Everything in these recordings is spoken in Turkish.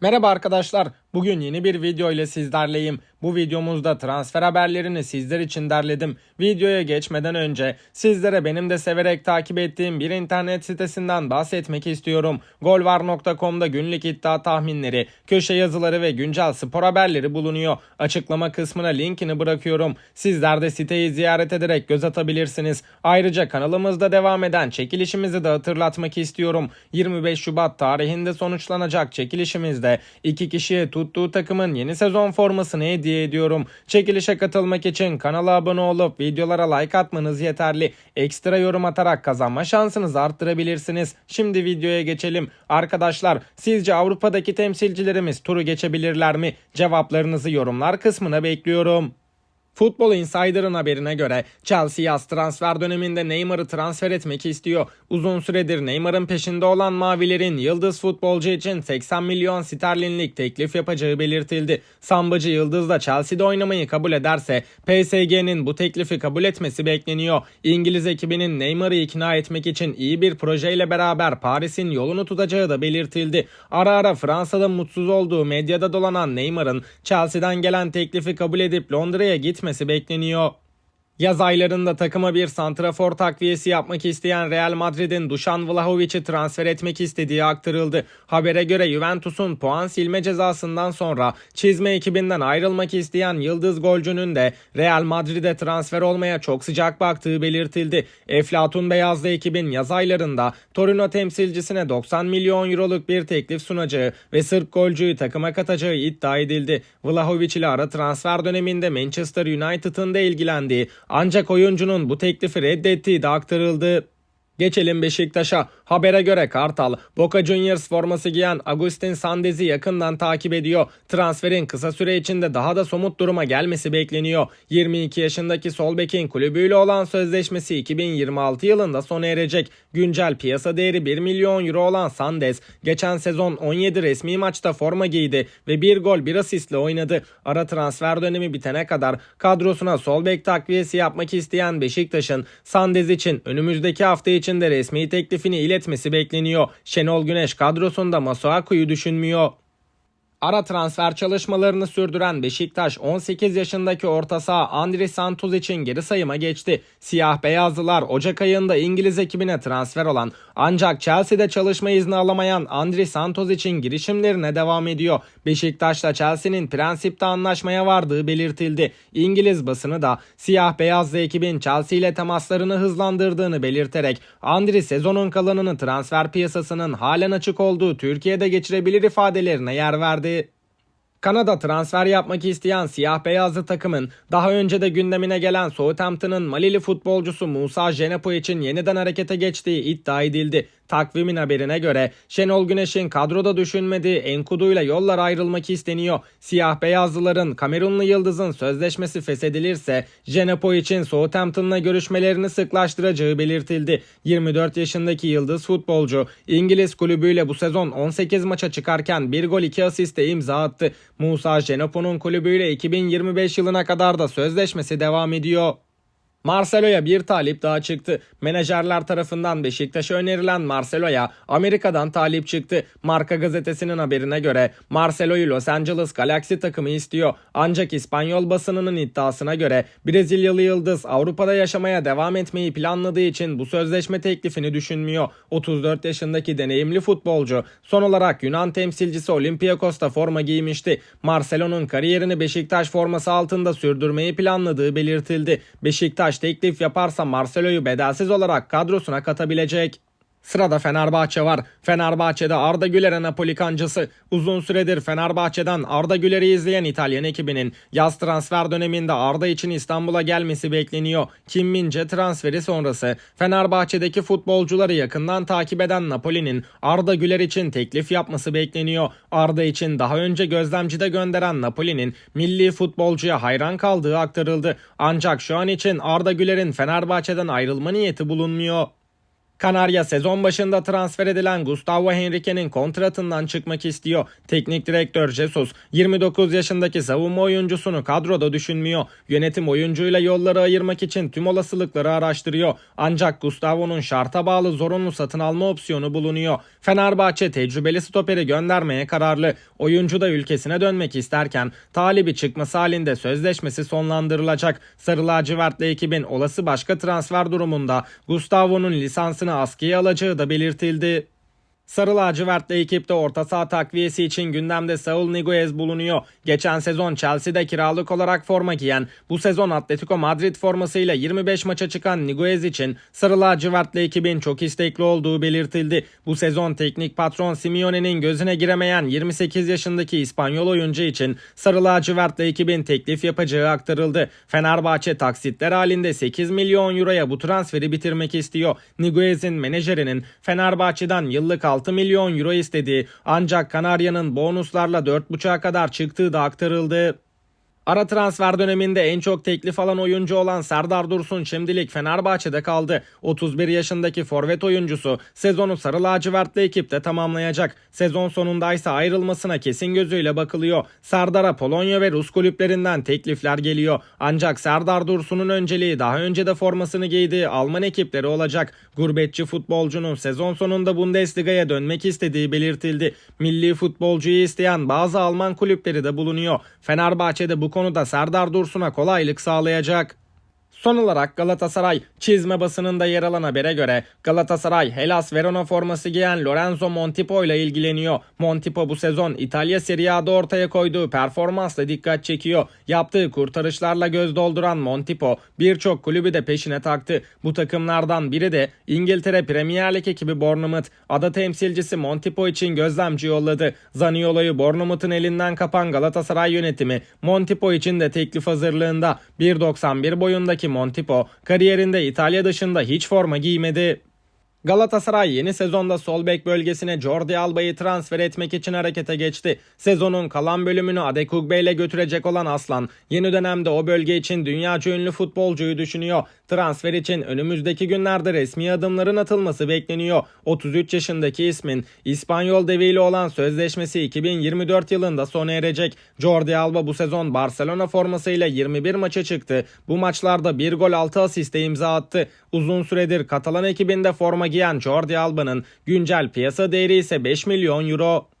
Merhaba arkadaşlar. Bugün yeni bir video ile sizlerleyim. Bu videomuzda transfer haberlerini sizler için derledim. Videoya geçmeden önce sizlere benim de severek takip ettiğim bir internet sitesinden bahsetmek istiyorum. Golvar.com'da günlük iddia tahminleri, köşe yazıları ve güncel spor haberleri bulunuyor. Açıklama kısmına linkini bırakıyorum. Sizler de siteyi ziyaret ederek göz atabilirsiniz. Ayrıca kanalımızda devam eden çekilişimizi de hatırlatmak istiyorum. 25 Şubat tarihinde sonuçlanacak çekilişimizde iki kişiye tuttuğu takımın yeni sezon formasını hediye ediyorum. Çekilişe katılmak için kanala abone olup videolara like atmanız yeterli. Ekstra yorum atarak kazanma şansınızı arttırabilirsiniz. Şimdi videoya geçelim. Arkadaşlar sizce Avrupa'daki temsilcilerimiz turu geçebilirler mi? Cevaplarınızı yorumlar kısmına bekliyorum. Futbol Insider'ın haberine göre Chelsea yaz transfer döneminde Neymar'ı transfer etmek istiyor. Uzun süredir Neymar'ın peşinde olan Mavilerin yıldız futbolcu için 80 milyon sterlinlik teklif yapacağı belirtildi. Sambacı Yıldız da Chelsea'de oynamayı kabul ederse PSG'nin bu teklifi kabul etmesi bekleniyor. İngiliz ekibinin Neymar'ı ikna etmek için iyi bir projeyle beraber Paris'in yolunu tutacağı da belirtildi. Ara ara Fransa'da mutsuz olduğu medyada dolanan Neymar'ın Chelsea'den gelen teklifi kabul edip Londra'ya gitmesi bekleniyor. Yaz aylarında takıma bir santrafor takviyesi yapmak isteyen Real Madrid'in Dušan Vlahovic'i transfer etmek istediği aktarıldı. Habere göre Juventus'un puan silme cezasından sonra çizme ekibinden ayrılmak isteyen yıldız golcünün de Real Madrid'e transfer olmaya çok sıcak baktığı belirtildi. Eflatun Beyazlı ekibin yaz aylarında Torino temsilcisine 90 milyon euroluk bir teklif sunacağı ve Sırp golcüyü takıma katacağı iddia edildi. Vlahovic ile ara transfer döneminde Manchester United'ın da ilgilendiği ancak oyuncunun bu teklifi reddettiği de aktarıldı. Geçelim Beşiktaş'a. Habere göre Kartal, Boca Juniors forması giyen Agustin Sandez'i yakından takip ediyor. Transferin kısa süre içinde daha da somut duruma gelmesi bekleniyor. 22 yaşındaki sol bekin kulübüyle olan sözleşmesi 2026 yılında sona erecek. Güncel piyasa değeri 1 milyon euro olan Sandez, geçen sezon 17 resmi maçta forma giydi ve bir gol bir asistle oynadı. Ara transfer dönemi bitene kadar kadrosuna sol bek takviyesi yapmak isteyen Beşiktaş'ın Sandez için önümüzdeki hafta içinde resmi teklifini iletmesi bekleniyor. Şenol Güneş kadrosunda Masuaku'yu düşünmüyor. Ara transfer çalışmalarını sürdüren Beşiktaş 18 yaşındaki orta saha Andri Santos için geri sayıma geçti. Siyah beyazlılar Ocak ayında İngiliz ekibine transfer olan ancak Chelsea'de çalışma izni alamayan Andri Santos için girişimlerine devam ediyor. Beşiktaş'la Chelsea'nin prensipte anlaşmaya vardığı belirtildi. İngiliz basını da siyah beyazlı ekibin Chelsea ile temaslarını hızlandırdığını belirterek Andri sezonun kalanını transfer piyasasının halen açık olduğu Türkiye'de geçirebilir ifadelerine yer verdi. Kanada transfer yapmak isteyen siyah beyazlı takımın daha önce de gündemine gelen Southampton'ın Malili futbolcusu Musa Jenepo için yeniden harekete geçtiği iddia edildi. Takvimin haberine göre Şenol Güneş'in kadroda düşünmediği Enkudu ile yollar ayrılmak isteniyor. Siyah beyazlıların Kamerunlu Yıldız'ın sözleşmesi feshedilirse Jenepo için Southampton'la görüşmelerini sıklaştıracağı belirtildi. 24 yaşındaki Yıldız futbolcu İngiliz kulübüyle bu sezon 18 maça çıkarken 1 gol 2 asiste imza attı. Musa Jenepo'nun kulübüyle 2025 yılına kadar da sözleşmesi devam ediyor. Marcelo'ya bir talip daha çıktı. Menajerler tarafından Beşiktaş'a önerilen Marcelo'ya Amerika'dan talip çıktı. Marka gazetesinin haberine göre Marcelo'yu Los Angeles Galaxy takımı istiyor. Ancak İspanyol basınının iddiasına göre Brezilyalı yıldız Avrupa'da yaşamaya devam etmeyi planladığı için bu sözleşme teklifini düşünmüyor. 34 yaşındaki deneyimli futbolcu son olarak Yunan temsilcisi Olympiakos'ta forma giymişti. Marcelo'nun kariyerini Beşiktaş forması altında sürdürmeyi planladığı belirtildi. Beşiktaş teklif yaparsa Marcelo'yu bedelsiz olarak kadrosuna katabilecek. Sırada Fenerbahçe var. Fenerbahçe'de Arda Güler'e Napoli kancısı. Uzun süredir Fenerbahçe'den Arda Güler'i izleyen İtalyan ekibinin yaz transfer döneminde Arda için İstanbul'a gelmesi bekleniyor. Kim Mince transferi sonrası Fenerbahçe'deki futbolcuları yakından takip eden Napoli'nin Arda Güler için teklif yapması bekleniyor. Arda için daha önce gözlemcide gönderen Napoli'nin milli futbolcuya hayran kaldığı aktarıldı. Ancak şu an için Arda Güler'in Fenerbahçe'den ayrılma niyeti bulunmuyor. Kanarya sezon başında transfer edilen Gustavo Henrique'nin kontratından çıkmak istiyor. Teknik direktör Jesus 29 yaşındaki savunma oyuncusunu kadroda düşünmüyor. Yönetim oyuncuyla yolları ayırmak için tüm olasılıkları araştırıyor. Ancak Gustavo'nun şarta bağlı zorunlu satın alma opsiyonu bulunuyor. Fenerbahçe tecrübeli stoperi göndermeye kararlı. Oyuncu da ülkesine dönmek isterken talibi çıkması halinde sözleşmesi sonlandırılacak. Sarı lacivertli ekibin olası başka transfer durumunda Gustavo'nun lisansını askıya alacağı da belirtildi. Sarı lacivertli ekipte orta saha takviyesi için gündemde Saul Niguez bulunuyor. Geçen sezon Chelsea'de kiralık olarak forma giyen, bu sezon Atletico Madrid formasıyla 25 maça çıkan Niguez için Sarı lacivertli ekibin çok istekli olduğu belirtildi. Bu sezon teknik patron Simeone'nin gözüne giremeyen 28 yaşındaki İspanyol oyuncu için Sarı lacivertli ekibin teklif yapacağı aktarıldı. Fenerbahçe taksitler halinde 8 milyon euroya bu transferi bitirmek istiyor. Niguez'in menajerinin Fenerbahçe'den yıllık 6 milyon euro istediği ancak Kanarya'nın bonuslarla 4.5'a kadar çıktığı da aktarıldı. Ara transfer döneminde en çok teklif alan oyuncu olan Serdar Dursun şimdilik Fenerbahçe'de kaldı. 31 yaşındaki forvet oyuncusu sezonu sarı lacivertli ekipte tamamlayacak. Sezon sonunda ise ayrılmasına kesin gözüyle bakılıyor. Serdar'a Polonya ve Rus kulüplerinden teklifler geliyor. Ancak Serdar Dursun'un önceliği daha önce de formasını giydiği Alman ekipleri olacak. Gurbetçi futbolcunun sezon sonunda Bundesliga'ya dönmek istediği belirtildi. Milli futbolcuyu isteyen bazı Alman kulüpleri de bulunuyor. Fenerbahçe'de bu konuda Serdar Dursun'a kolaylık sağlayacak. Son olarak Galatasaray çizme basınında yer alan habere göre Galatasaray Hellas Verona forması giyen Lorenzo Montipo ile ilgileniyor. Montipo bu sezon İtalya Serie A'da ortaya koyduğu performansla dikkat çekiyor. Yaptığı kurtarışlarla göz dolduran Montipo birçok kulübü de peşine taktı. Bu takımlardan biri de İngiltere Premier Lig ekibi Bournemouth. Ada temsilcisi Montipo için gözlemci yolladı. Zaniolo'yu Bournemouth'un elinden kapan Galatasaray yönetimi Montipo için de teklif hazırlığında 1.91 boyundaki Montipo kariyerinde İtalya dışında hiç forma giymedi. Galatasaray yeni sezonda sol bek bölgesine Jordi Alba'yı transfer etmek için harekete geçti. Sezonun kalan bölümünü Adekugbe ile götürecek olan Aslan yeni dönemde o bölge için dünyaca ünlü futbolcuyu düşünüyor. Transfer için önümüzdeki günlerde resmi adımların atılması bekleniyor. 33 yaşındaki ismin İspanyol deviyle olan sözleşmesi 2024 yılında sona erecek. Jordi Alba bu sezon Barcelona formasıyla 21 maça çıktı. Bu maçlarda 1 gol 6 asiste imza attı. Uzun süredir Katalan ekibinde forma giyen Jordi Alba'nın güncel piyasa değeri ise 5 milyon euro.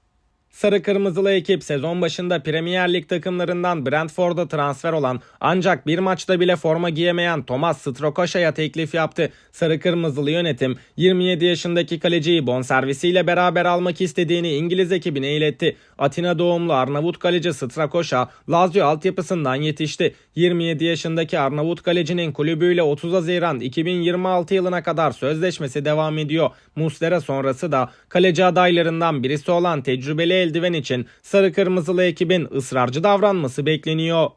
Sarı Kırmızılı ekip sezon başında Premier Lig takımlarından Brentford'a transfer olan ancak bir maçta bile forma giyemeyen Thomas Strokoşa'ya teklif yaptı. Sarı Kırmızılı yönetim 27 yaşındaki kaleciyi bonservisiyle beraber almak istediğini İngiliz ekibine iletti. Atina doğumlu Arnavut kaleci Strakoşa Lazio altyapısından yetişti. 27 yaşındaki Arnavut kalecinin kulübüyle 30 Haziran 2026 yılına kadar sözleşmesi devam ediyor. Muslera sonrası da kaleci adaylarından birisi olan tecrübeli eldiven için sarı kırmızılı ekibin ısrarcı davranması bekleniyor.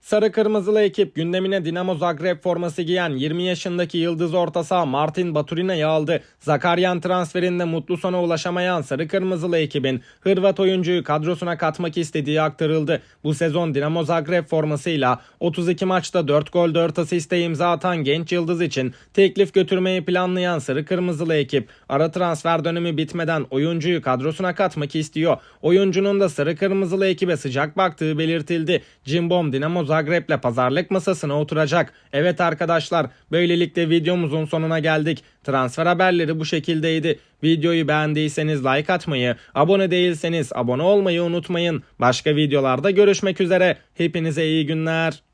Sarı Kırmızılı ekip gündemine Dinamo Zagreb forması giyen 20 yaşındaki yıldız orta saha Martin Baturina'yı aldı. Zakaryan transferinde mutlu sona ulaşamayan Sarı Kırmızılı ekibin Hırvat oyuncuyu kadrosuna katmak istediği aktarıldı. Bu sezon Dinamo Zagreb formasıyla 32 maçta 4 gol 4 asiste imza atan genç yıldız için teklif götürmeyi planlayan Sarı Kırmızılı ekip ara transfer dönemi bitmeden oyuncuyu kadrosuna katmak istiyor. Oyuncunun da Sarı Kırmızılı ekibe sıcak baktığı belirtildi. Cimbom Dinamo Zagreb'le pazarlık masasına oturacak. Evet arkadaşlar böylelikle videomuzun sonuna geldik. Transfer haberleri bu şekildeydi. Videoyu beğendiyseniz like atmayı, abone değilseniz abone olmayı unutmayın. Başka videolarda görüşmek üzere. Hepinize iyi günler.